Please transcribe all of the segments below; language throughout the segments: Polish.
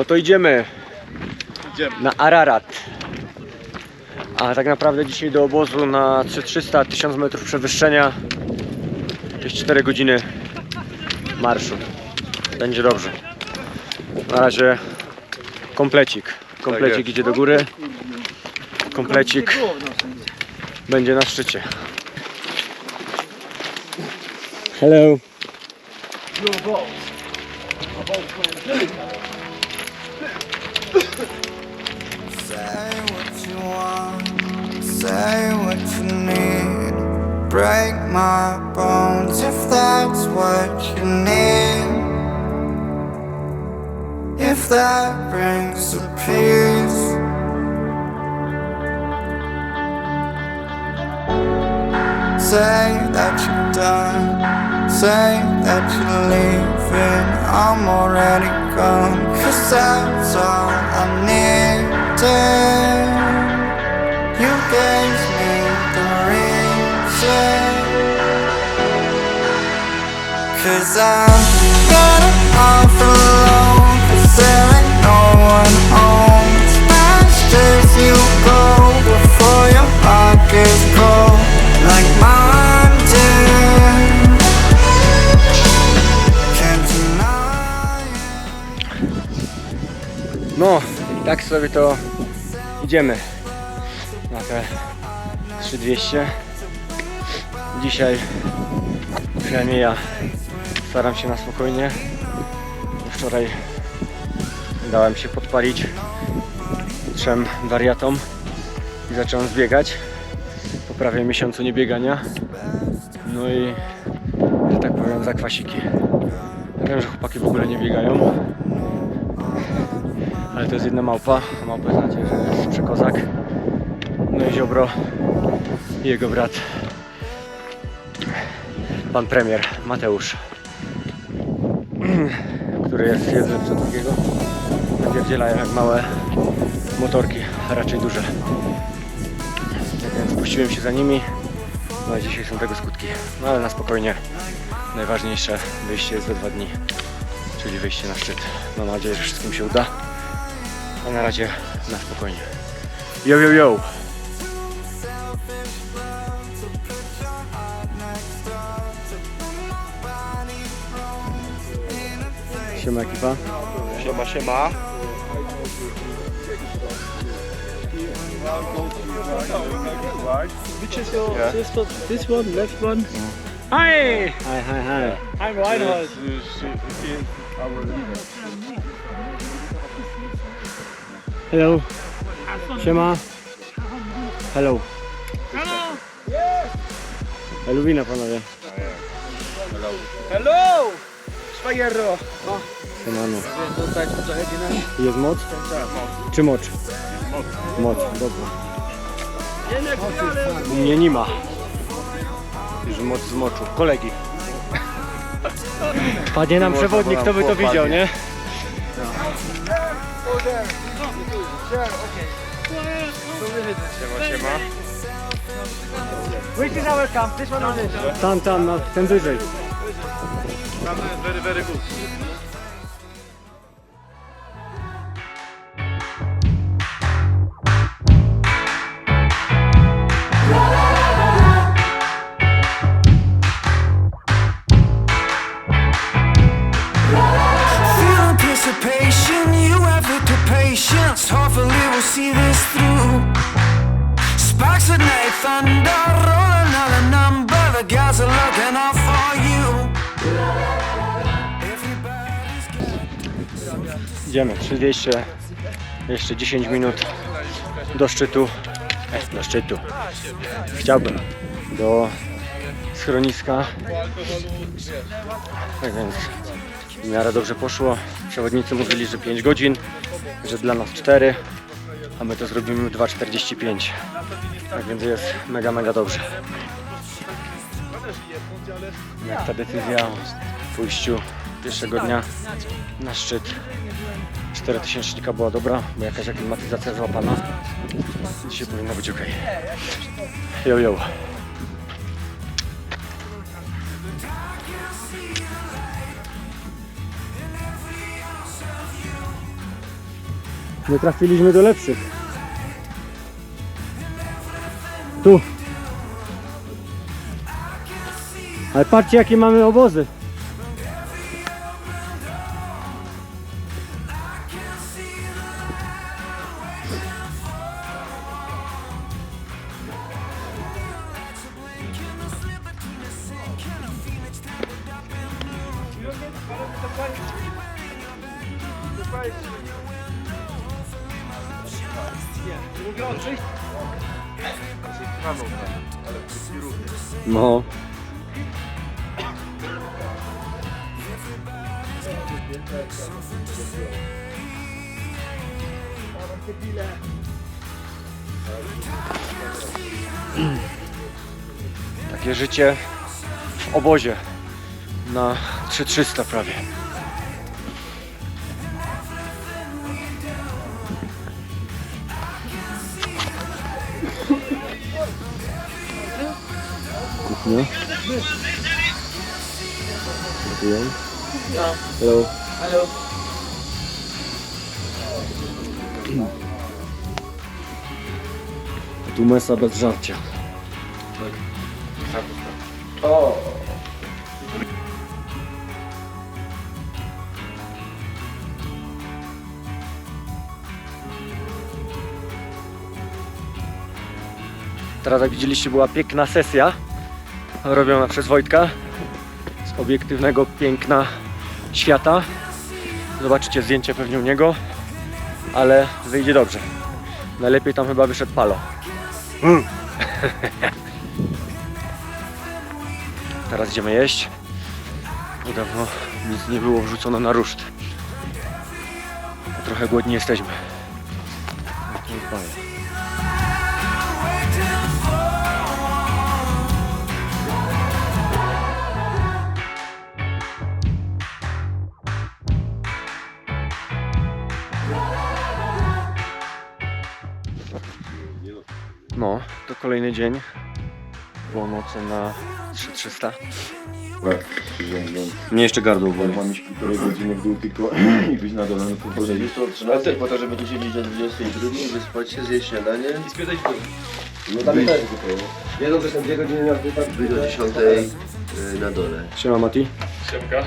No to idziemy Idziemy. na Ararat. A tak naprawdę dzisiaj do obozu na 3300 1000 metrów przewyższenia. Jakieś 4 godziny marszu. Będzie dobrze. Na razie komplecik. Komplecik jest. idzie do góry. Komplecik będzie na szczycie. Hello. Say what you need. Break my bones if that's what you need. If that brings a peace. Say that you're done, say that you're leaving. I'm already gone, cause that's all I needed. Cause I'm better off alone. Cause no one home. As you go before your heart gets cold. Like mine did. No, tak sobie to idziemy te 3200. Dzisiaj przynajmniej ja staram się na spokojnie. Wczoraj dałem się podpalić trzem wariatom i zacząłem zbiegać po prawie miesiącu niebiegania. No i że tak powiem zakwasiki. Ja wiem, że chłopaki w ogóle nie biegają. Ale to jest jedna małpa. Małpę znacie, że jest przekozak. I Ziobro i jego brat. Pan premier Mateusz. Który jest jeden od drugiego. Napierdzielają jak małe motorki, a raczej duże. Więc puściłem się za nimi. No i dzisiaj są tego skutki. No ale na spokojnie. Najważniejsze wyjście jest za dwa dni. Czyli wyjście na szczyt. Mam nadzieję, że wszystkim się uda. A na razie na spokojnie. Yo, yo, yo! Siema ekipa. Siema, siema. Which is your Yeah. this one, this one, left one? Hi! Hi, hi, hi. I'm Reinhold. Hello. Siema. Hello. Luwina panowie. Hello! Szwagiero! Siemano. Jest moc? Czy mocz? Moc, dobra. Mnie nie ma. Już moc z moczu. Kolegi. Panie nam przewodnik, kto by to widział, nie? Siema, siema. Which is our camp? This one or this? Tam, tam, na ten wyżej. Tamam, very very good. Hopefully we'll see this through. Sparks thunder, rolling on a number. The guys are looking off Idziemy, 3200. Jeszcze 10 minut do szczytu. E, do szczytu. Chciałbym. Do schroniska. Tak więc w miarę dobrze poszło. Przewodnicy mówili, że 5 godzin, że dla nas 4, a my to zrobimy w 2.45. Tak więc jest mega, mega dobrze. Jak ta decyzja o pójściu pierwszego dnia na szczyt 4000 była dobra, bo jakaś aklimatyzacja złapana. Dzisiaj powinno być ok. Yo, yo. Nie trafiliśmy do lepszych. Tu. Ale patrzcie jakie mamy obozy. No. Takie życie w obozie na 3300 prawie. Kuchnia. Gotują. Hello. Hello. Tu mesa bez żarcia. Teraz jak widzieliście była piękna sesja robiona przez Wojtka z obiektywnego piękna świata. Zobaczycie zdjęcie pewnie u niego, ale wyjdzie dobrze. Najlepiej tam chyba wyszedł Palo. Teraz idziemy jeść. Bo dawno nic nie było wrzucone na ruszt. Trochę głodni jesteśmy. No to. No, kolejny dzień. Było nocy na 3300. Mnie jeszcze gardło boli. Mam iść półtorej godziny w dół tylko i być na dole, no to Boże, już to 13 po to, żeby tu siedzieć do 22, wyspać się, zjeść śniadanie. I spędzać w No tam też zupełnie. Wiedzą, że są dwie godziny na wypad. Być do 10 na dole. Siema Mati. Siemka.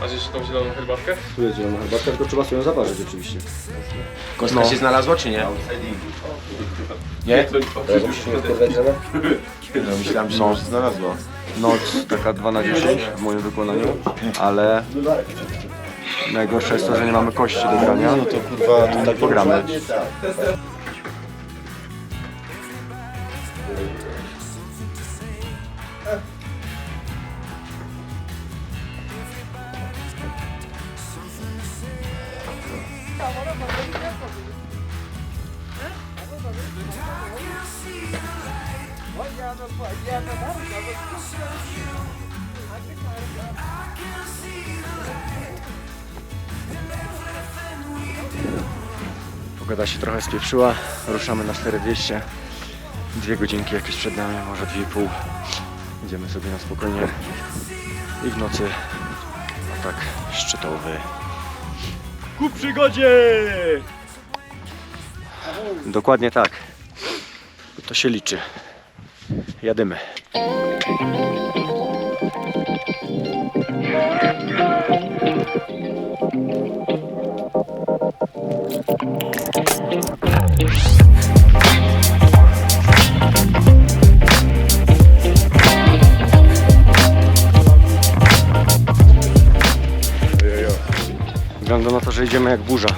Masz jeszcze tą zieloną herbatkę? Tu jest zielona herbatka, tylko trzeba sobie ją zaparzyć oczywiście. Kostka No. się znalazła, czy nie? Nie? Podleczone? No myślałem, że No. się znalazła. Noc taka 2 na 10 w moim wykonaniu, ale najgorsze jest to, że nie mamy kości do grania. No to kurwa, to tak Pogramy. Pogoda się trochę spieprzyła, ruszamy na 4200. Dwie godzinki jakieś przed nami, może dwie i pół. Idziemy sobie na spokojnie i w nocy atak szczytowy. Ku przygodzie! Dokładnie tak. To się liczy. Jadymy. Wygląda na to, że idziemy jak burza.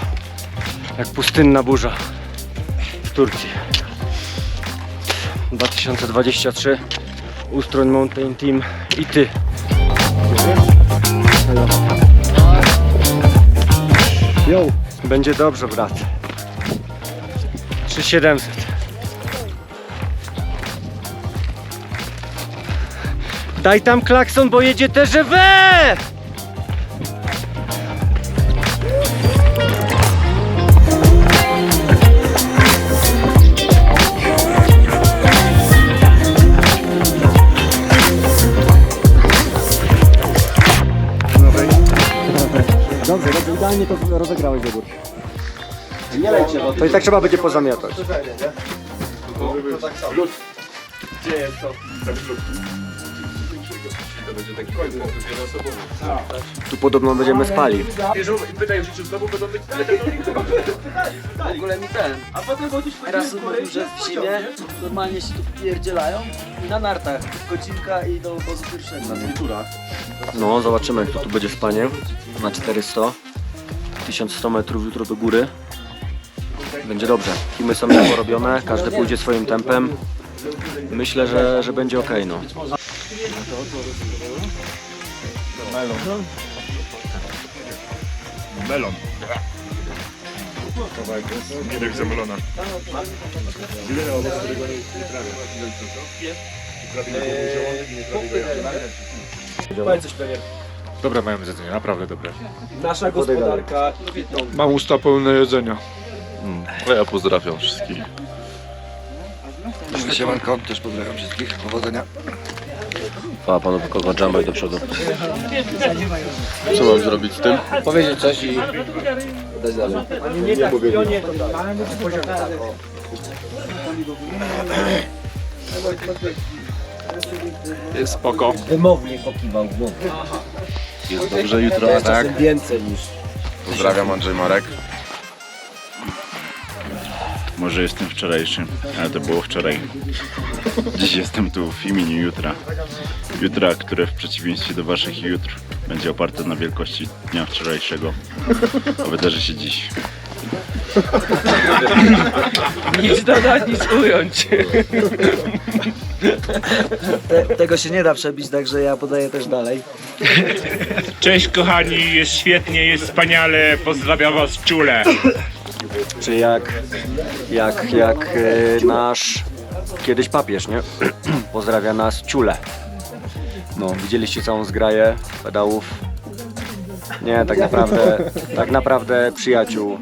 Jak pustynna burza w Turcji. 2023 Ustrój Mountain Team i ty. Yo. Będzie dobrze, brat. 3700. Daj tam klakson, bo jedzie TGV! Idealnie to rozegrałeś do góry. Nie lejcie, bo To i tak trzeba będzie pozamiatać. To będzie taki końc wieloosobowy. Tu podobno będziemy spali. Pytają się, czy znowu będą być W ogóle mi ten. A potem bo już Raz mówił, że w zimie normalnie się tu pierdzielają i na nartach. Godzinka i do obozu pierwszego. No, zobaczymy jak to tu będzie spanie. Na 400. 1100 metrów jutro do góry. Będzie dobrze. Filmy są już porobione, każdy pójdzie swoim tempem. Myślę, że, że będzie ok. No. Melon. Nie wiem, za melona. Dobre mają jedzenie, naprawdę dobre. Nasza gospodarka kwitną. Mam usta pełne jedzenia. No ja pozdrawiam wszystkich. Siemanko, też pozdrawiam wszystkich. Powodzenia. A panowie kogo i do przodu. Co mam zrobić z tym? Powiedzieć coś i dać dalej. Nie, tak, pionie to Jest spoko. Wymownie pokiwał głową. Jest dobrze jutro, a tak? Więcej niż. Pozdrawiam Andrzej Marek. Może jestem wczorajszy, ale to było wczoraj. Dziś jestem tu w imieniu jutra. Jutra, które w przeciwieństwie do waszych jutr będzie oparte na wielkości dnia wczorajszego. To wydarzy się dziś. Nic dodać, nic ująć. Te, tego się nie da przebić, także ja podaję też dalej. Cześć kochani, jest świetnie, jest wspaniale. Pozdrawiam was czule. Czy jak, jak, jak e, nasz kiedyś papież, nie? Pozdrawia nas ciule. No, widzieliście całą zgraję pedałów. Nie, tak naprawdę, tak naprawdę przyjaciół.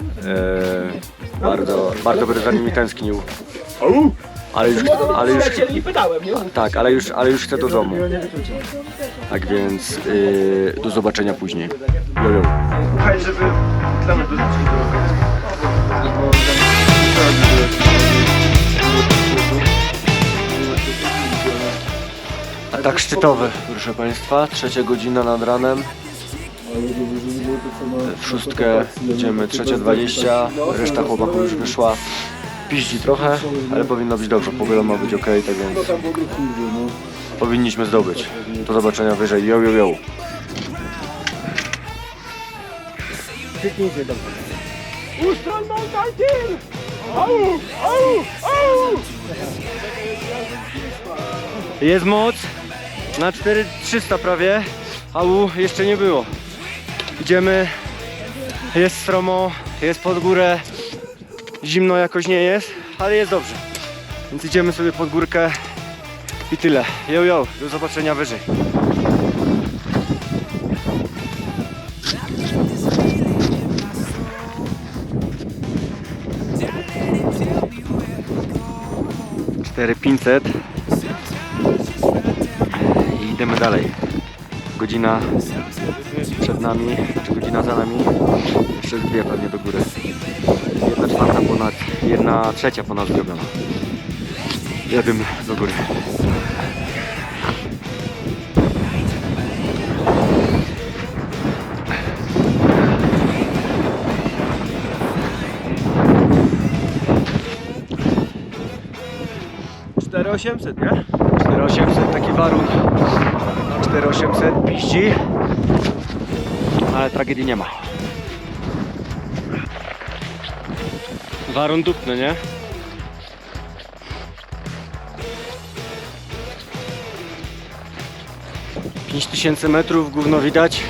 E, bardzo, bardzo będę za nimi tęsknił. Ale już, ale już, tak, ale już, ale już chcę do domu. Tak więc e, do zobaczenia później. Jo, jo. Atak szczytowy, proszę Państwa. Trzecia godzina nad ranem. W szóstkę idziemy, trzecia dwadzieścia. Reszta chłopaków już wyszła. Piździ trochę, ale powinno być dobrze. Pogoda ma być ok, tak więc powinniśmy zdobyć. Do zobaczenia wyżej. Yo, yo, yo. Jest moc na 4300 prawie, a u jeszcze nie było. Idziemy, jest stromo, jest pod górę, zimno jakoś nie jest, ale jest dobrze. Więc idziemy sobie pod górkę i tyle. Yo, yo, do zobaczenia wyżej. Cztery 500 i idziemy dalej. Godzina przed nami, czy godzina za nami, jeszcze dwie pewnie do góry. Jedna trzecia ponad zrobiona. Jedziemy do góry. Cztery osiemset, nie? 4800 taki warun 4800 piści ale tragedii nie ma warun dupny, nie? Pięć tysięcy metrów, gówno widać.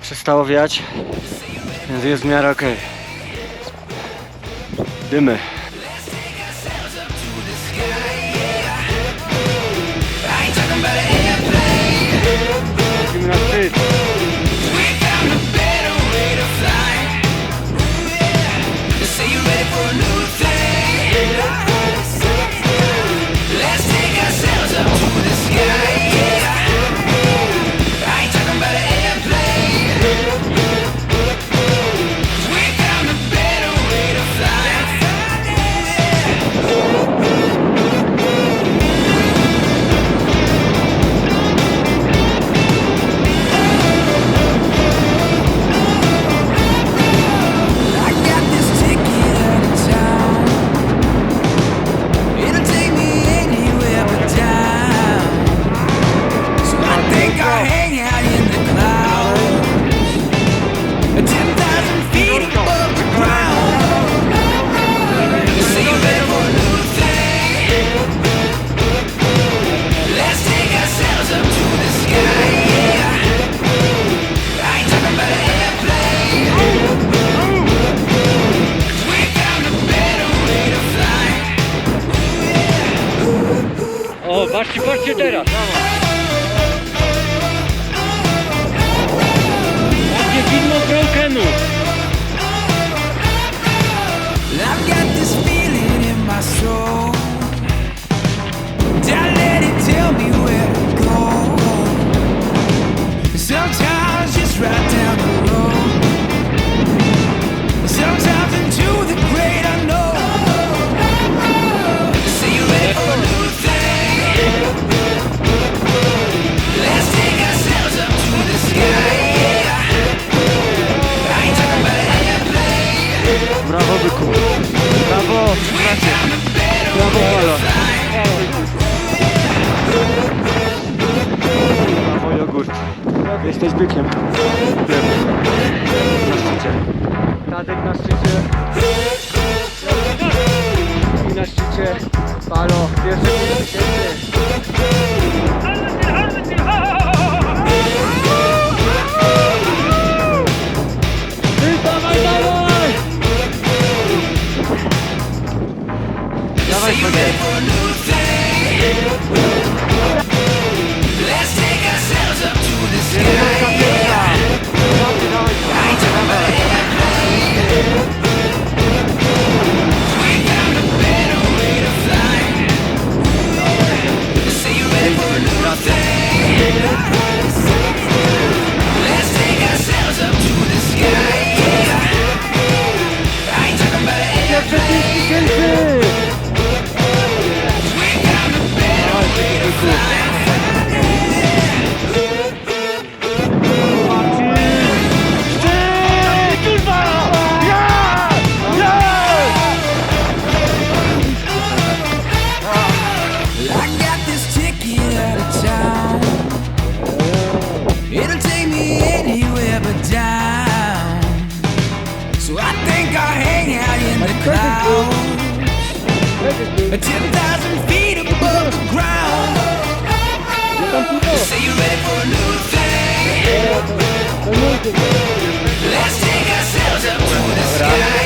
Przestało wiać Więc jest w miarę okej. Dymy teraz. Dawaj, chodź. 10,000 feet above the ground. Say you're ready for a new thing. Let's take ourselves up to the sky.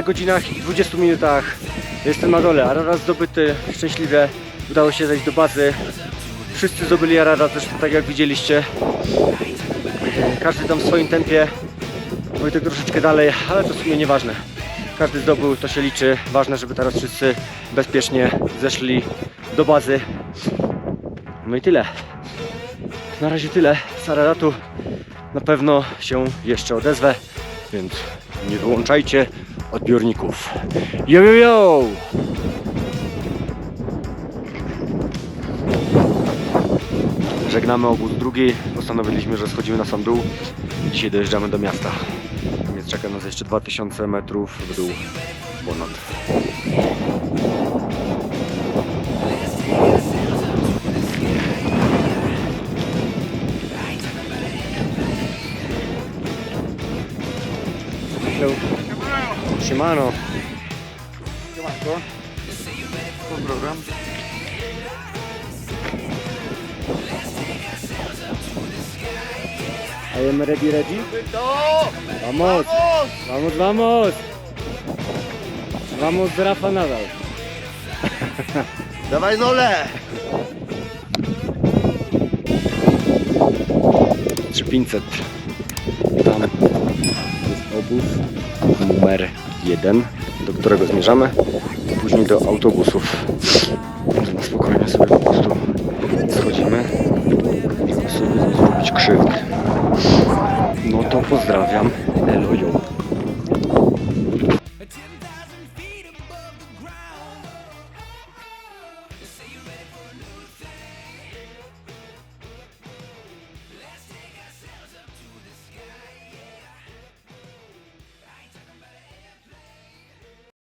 4 godzinach i 20 minutach jestem na dole. Ararat zdobyty, szczęśliwie udało się zejść do bazy. Wszyscy zdobyli Ararat, zresztą tak jak widzieliście. Każdy tam w swoim tempie. Wojtek troszeczkę dalej, ale to w sumie nieważne. Każdy zdobył, to się liczy. Ważne, żeby teraz wszyscy bezpiecznie zeszli do bazy. No i tyle. Na razie tyle. Z Araratu na pewno się jeszcze odezwę, więc nie wyłączajcie odbiorników. Yo, yo, yo! Żegnamy obóz drugi. Postanowiliśmy, że schodzimy na sam dół. Dzisiaj dojeżdżamy do miasta. Więc czeka nas jeszcze 2000 metrów w dół ponad. Hello. Siemano. Siemanko. Program. I am ready, ready? Vamos! Vamos, vamos! Vamos, Rafa nadal. Dawaj Nole! 3500. Tam jest obóz numer jeden, do którego zmierzamy. Później do autobusów. Może na spokojnie sobie po prostu schodzimy, żeby sobie zrobić krzywdę. No to pozdrawiam. Elo, yo.